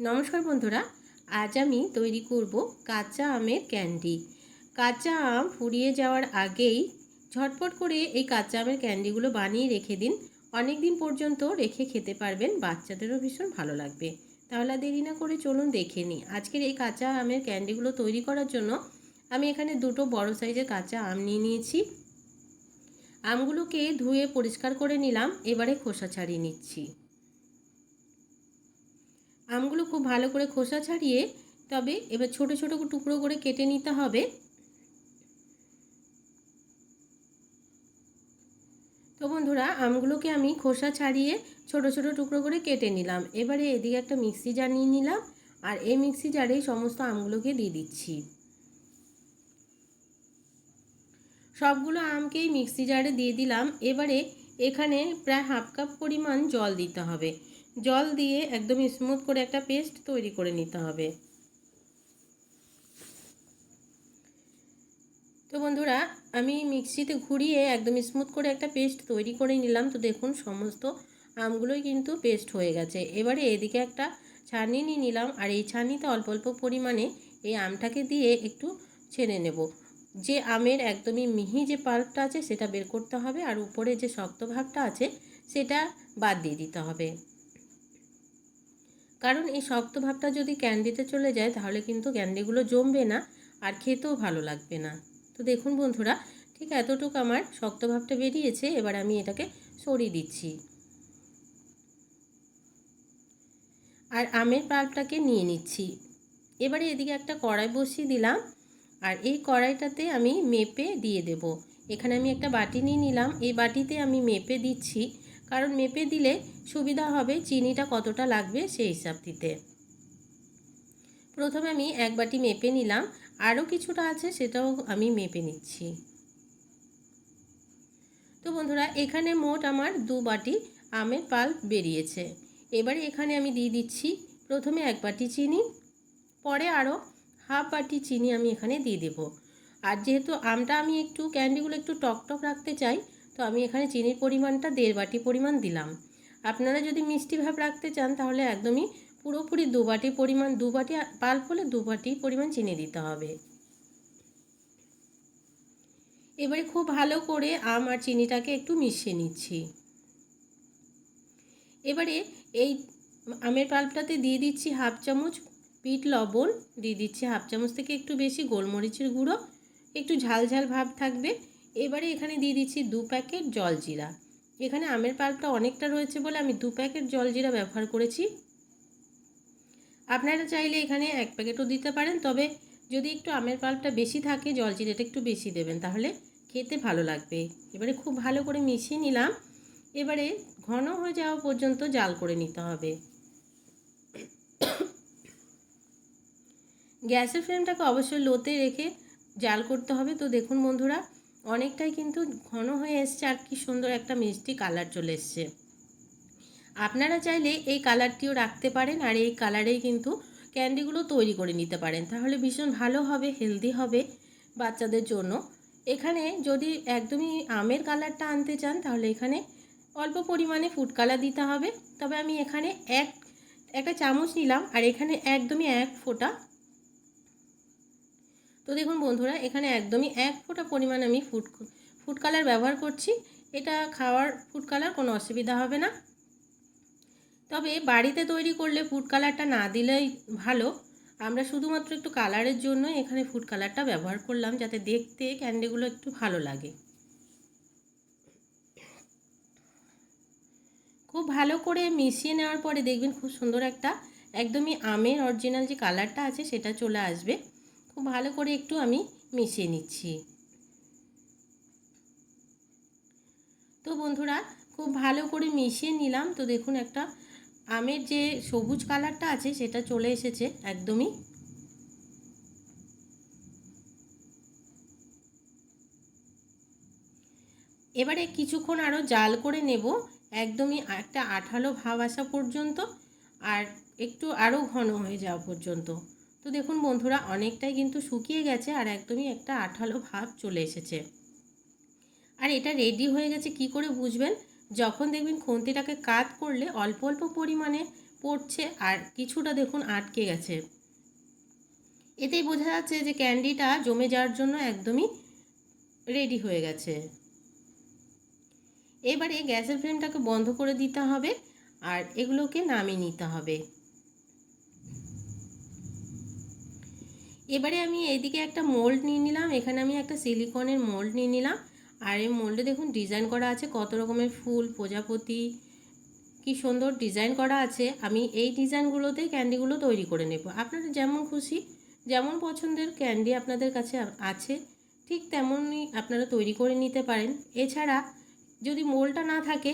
নমস্কার বন্ধুরা, আজ আমি তৈরি করব কাঁচা আমের ক্যান্ডি। কাঁচা আম ফুরিয়ে যাওয়ার আগেই ঝটপট করে এই কাঁচা আমের ক্যান্ডিগুলো বানিয়ে রেখে দিন। অনেক দিন পর্যন্ত রেখে খেতে পারবেন, বাচ্চাদেরও ভীষণ ভালো লাগবে। তাহলে দেরি না করে চলুন দেখে নিই। আজকের এই কাঁচা আমের ক্যান্ডিগুলো তৈরি করার জন্য আমি এখানে দুটো বড় সাইজের কাঁচা আম নিয়ে নিয়েছি। আমগুলোকে ধুয়ে পরিষ্কার করে নিলাম, এবারে খোসা ছাড়িয়ে নিচ্ছি। আমগুলো খুব ভালো করে খোসা ছাড়িয়ে, তবে এবার ছোট ছোট টুকরো করে কেটে নিতে হবে। তো বন্ধুরা, আমগুলোকে আমি খোসা ছাড়িয়ে ছোট ছোট টুকরো করে কেটে নিলাম। এবারে এদিকে একটা মিক্সি জার নিয়ে নিলাম, আর এই মিক্সি জারে সমস্ত আমগুলোকে দিয়ে দিচ্ছি। সবগুলো আমকেই মিক্সি জারে দিয়ে দিলাম। এবারে এখানে প্রায় হাফ কাপ পরিমাণ জল দিতে হবে। জল দিয়ে একদম স্মুথ করে একটা পেস্ট তৈরি করে নিতে হবে। তো বন্ধুরা, আমি মিক্সিতে ঘুরিয়ে একদম স্মুথ করে একটা পেস্ট তৈরি করে নিলাম। তো দেখুন, সমস্ত আমগুলোই কিন্তু পেস্ট হয়ে গেছে। এবারে এদিকে একটা ছানি নিয়ে নিলাম। আর এই ছানিতে অল্প অল্প পরিমাণে এই আমটাকে দিয়ে একটু ছেড়ে নেব। যে আমের একদমই মিহি যে পাল্পটা আছে, সেটা বের করতে হবে। আর উপরে যে শক্ত ভাগটা আছে, সেটা বাদ দিয়ে দিতে হবে। কারণ এই শক্ত ভাবটা যদি ক্যান্ডিতে চলে যায়, তাহলে কিন্তু ক্যান্ডিগুলো জমবে না আর খেতেও ভালো লাগবে না। তো দেখুন বন্ধুরা, ঠিক এতটুকু আমার শক্ত ভাবটা বেরিয়েছে, এবার আমি এটাকে সরিয়ে দিচ্ছি। আর আমের পাল্পটাকে নিয়ে নিচ্ছি। এবারে এদিকে একটা কড়াই বসিয়ে দিলাম, আর এই কড়াইটাতে আমি মেপে দিয়ে দেব। এখানে আমি একটা বাটি নিয়ে নিলাম। এই বাটিতে আমি মেপে দিচ্ছি কারণ মেপে দিলে সুবিধা হবে চিনিটা কতটা লাগবে সেই হিসাব দিতে। প্রথমে আমি এক বাটি মেপে নিলাম। আরও কিছুটা আছে সেটাও আমি মেপে নিচ্ছি। তো বন্ধুরা, এখানে মোট আমার দু বাটি আমের পাল্প বেরিয়েছে। এবারে এখানে আমি দিয়ে দিচ্ছি প্রথমে এক বাটি চিনি, পরে আরও হাফ বাটি চিনি আমি এখানে দিয়ে দেব। আর যেহেতু আমটা আমি একটু, ক্যান্ডিগুলো একটু টক টক রাখতে চাই তো আমি এখানে চিনির পরিমাণটা দেড় বাটি পরিমাণ দিলাম। আপনারা যদি মিষ্টি ভাব রাখতে চান, তাহলে একদমই পুরোপুরি দু বাটি পরিমাণ, দু বাটি পাল্প হলে দু বাটি পরিমাণ চিনি দিতে হবে। এবারে খুব ভালো করে আম আর চিনিটাকে একটু মিশিয়ে নিচ্ছি। এবারে এই আমের পাল্পটাতে দিয়ে দিচ্ছি হাফ চামচ পিট লবণ, দিয়ে দিচ্ছি হাফ চামচ থেকে একটু বেশি গোলমরিচের গুঁড়ো, একটু ঝাল ঝাল ভাব থাকবে। এবারে এখানে দিয়ে দিচ্ছি দু প্যাকেট জলজিরা। এখানে আমের পাল্পটা অনেকটা রয়েছে বলে আমি দু প্যাকেট জলজিরা ব্যবহার করেছি। আপনারা চাইলে এখানে এক প্যাকেটও দিতে পারেন, তবে যদি একটু আমের পাল্পটা বেশি থাকে, জলজিরাটা একটু বেশি দেবেন, তাহলে খেতে ভালো লাগবে। এবারে খুব ভালো করে মিশিয়ে নিলাম। এবারে ঘন হয়ে যাওয়া পর্যন্ত জাল করে নিতে হবে। গ্যাসের ফ্লেমটাকে অবশ্যই লোতে রেখে জাল করতে হবে। তো দেখুন বন্ধুরা অনেকটাই কিন্তু ঘন হয়ে এসছে আর কি সুন্দর একটা মিষ্টি কালার চলে এসছে। আপনারা চাইলে এই কালারটিও রাখতে পারেন আর এই কালারেই কিন্তু ক্যান্ডিগুলো তৈরি করে নিতে পারেন। তাহলে ভীষণ ভালো হবে, হেলদি হবে বাচ্চাদের জন্য। এখানে যদি একদমই আমের কালারটা আনতে চান, তাহলে এখানে অল্প পরিমাণে ফুড কালার দিতে হবে। তবে আমি এখানে এক, একটা চামচ নিলাম আর এখানে একদমই এক ফোঁটা তো দেখুন বন্ধুরা, এখানে একদমই এক ফোঁটা পরিমাণ আমি ফুড ফুড কালার ব্যবহার করছি। এটা খাওয়ার ফুড কালার কোনো অসুবিধা হবে না। তবে বাড়িতে তৈরি করলে ফুড কালারটা না দিলেই ভালো। আমরা শুধুমাত্র একটু কালারের জন্য এখানে ফুড কালারটা ব্যবহার করলাম, যাতে দেখতে ক্যান্ডিগুলো একটু ভালো লাগে। খুব ভালো করে মিশিয়ে নেওয়ার পরে দেখবেন খুব সুন্দর একটা একদমই আমের অরিজিনাল যে কালারটা আছে, সেটা চলে আসবে। খুব ভালো করে একটু আমি মিশিয়ে নিচ্ছি। তো বন্ধুরা, খুব ভালো করে মিশিয়ে নিলাম। তো দেখুন একটা আমের যে সবুজ কালারটা আছে, সেটা চলে এসেছে একদমই। এবারে কিছুক্ষণ আরও জাল করে নেব। একদমই একটা আঠালো ভাব আসা পর্যন্ত, আর একটু আরও ঘন হয়ে যাওয়া পর্যন্ত। তো দেখুন বন্ধুরা, অনেকটাই কিন্তু শুকিয়ে গেছে আর একদমই একটা আঠালো ভাব চলে এসেছে। আর এটা রেডি হয়ে গেছে কি করে বুঝবেন? যখন দেখবেন খুন্তিটাকে কাত করলে অল্প অল্প পরিমাণে পড়ছে আর কিছুটা দেখুন আটকে গেছে। এতেই বোঝা যাচ্ছে যে ক্যান্ডিটা জমে যাওয়ার জন্য একদমই রেডি হয়ে গেছে। এবারে গ্যাসের ফ্লেমটাকে বন্ধ করে দিতে হবে আর এগুলোকে নামিয়ে নিতে হবে। এবারে আমি এইদিকে একটা মোল্ড নিয়ে নিলাম, এখানে আমি একটা সিলিকনের মোল্ড নিয়ে নিলাম। আর এই মোল্ডে দেখুন ডিজাইন করা আছে, কত রকমের ফুল, প্রজাপতি, কি সুন্দর ডিজাইন করা আছে। আমি এই ডিজাইনগুলোতে ক্যান্ডিগুলো তৈরি করে নেব। আপনারা যেমন খুশি, যেমন পছন্দের ক্যান্ডি আপনাদের কাছে আছে, ঠিক তেমনই আপনারা তৈরি করে নিতে পারেন। এছাড়া যদি মোলটা না থাকে,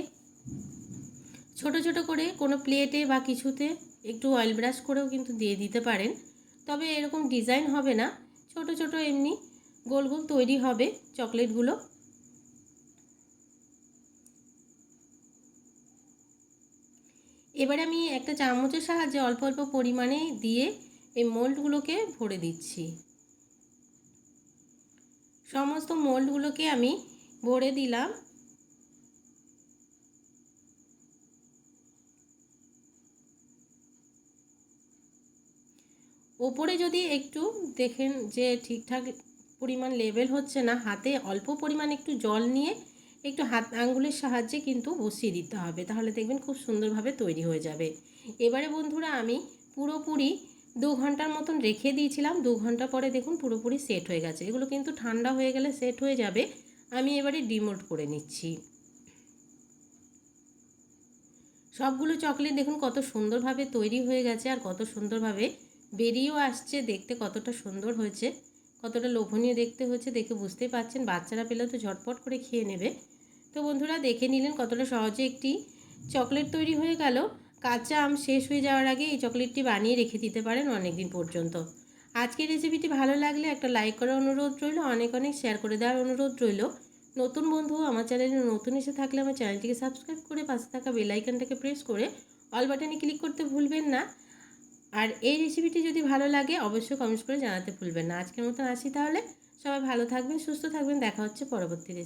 ছোট ছোট করে কোনো প্লেটে বা কিছুতে একটু অয়েল ব্রাশ করেও কিন্তু দিয়ে দিতে পারেন। তবে এরকম ডিজাইন হবে না। ছোট ছোট এমনি গোল গোল তৈরি হবে চকলেটগুলো। এবারে আমি একটা চামচের সাহায্যে অল্প অল্প পরিমাণে দিয়ে এই মোল্ডগুলোকে ভরে দিচ্ছি। সমস্ত মোল্ডগুলোকে আমি ভরে দিলাম। ওপরে যদি একটু দেখেন যে ঠিকঠাক পরিমাণ লেভেল হচ্ছে না, হাতে অল্প পরিমাণ একটু জল নিয়ে একটু হাত আঙ্গুলের সাহায্যে কিন্তু বসিয়ে দিতে হবে, তাহলে দেখবেন খুব সুন্দরভাবে তৈরি হয়ে যাবে। এবারে বন্ধুরা আমি পুরোপুরি দু ঘণ্টার মতন রেখে দিয়েছিলাম, দু ঘণ্টা পরে দেখুন পুরোপুরি সেট হয়ে গেছে। এগুলো কিন্তু ঠান্ডা হয়ে গেলে সেট হয়ে যাবে, আমি এবারে ডিমোট করে নিচ্ছি। সবগুলো চকলেট দেখুন কত সুন্দরভাবে তৈরি হয়ে গেছে আর কত সুন্দরভাবে বেরিয়েও আসছে, দেখতে কতটা সুন্দর হয়েছে, কতটা লোভনীয় দেখতে হয়েছে, দেখে বুঝতেই পারছেন, বাচ্চারা পেলে তো ঝটপট করে খেয়ে নেবে। তো বন্ধুরা, দেখে নিলেন কতটা সহজে একটি চকলেট তৈরি হয়ে গেল। কাঁচা আম শেষ হয়ে যাওয়ার আগে এই চকলেটটি বানিয়ে রেখে দিতে পারেন অনেক দিন পর্যন্ত। আজকের রেসিপিটি ভালো লাগলে একটা লাইক করার অনুরোধ রইল, অনেক অনেক শেয়ার করে দেওয়ার অনুরোধ রইল। নতুন বন্ধু, আমার চ্যানেলে নতুন এসে থাকলে আমার চ্যানেলটিকে সাবস্ক্রাইব করে পাশে থাকা বেলাইকানটাকে প্রেস করে অল বাটনে ক্লিক করতে ভুলবেন না। আর এই রেসিপিটি যদি ভালো লাগে, অবশ্যই কমেন্টস করে জানাতে ভুলবেন না। আজকের মতন আসি তাহলে। সবাই ভালো থাকবেন, সুস্থ থাকবেন। দেখা হচ্ছে পরবর্তী রেসিপি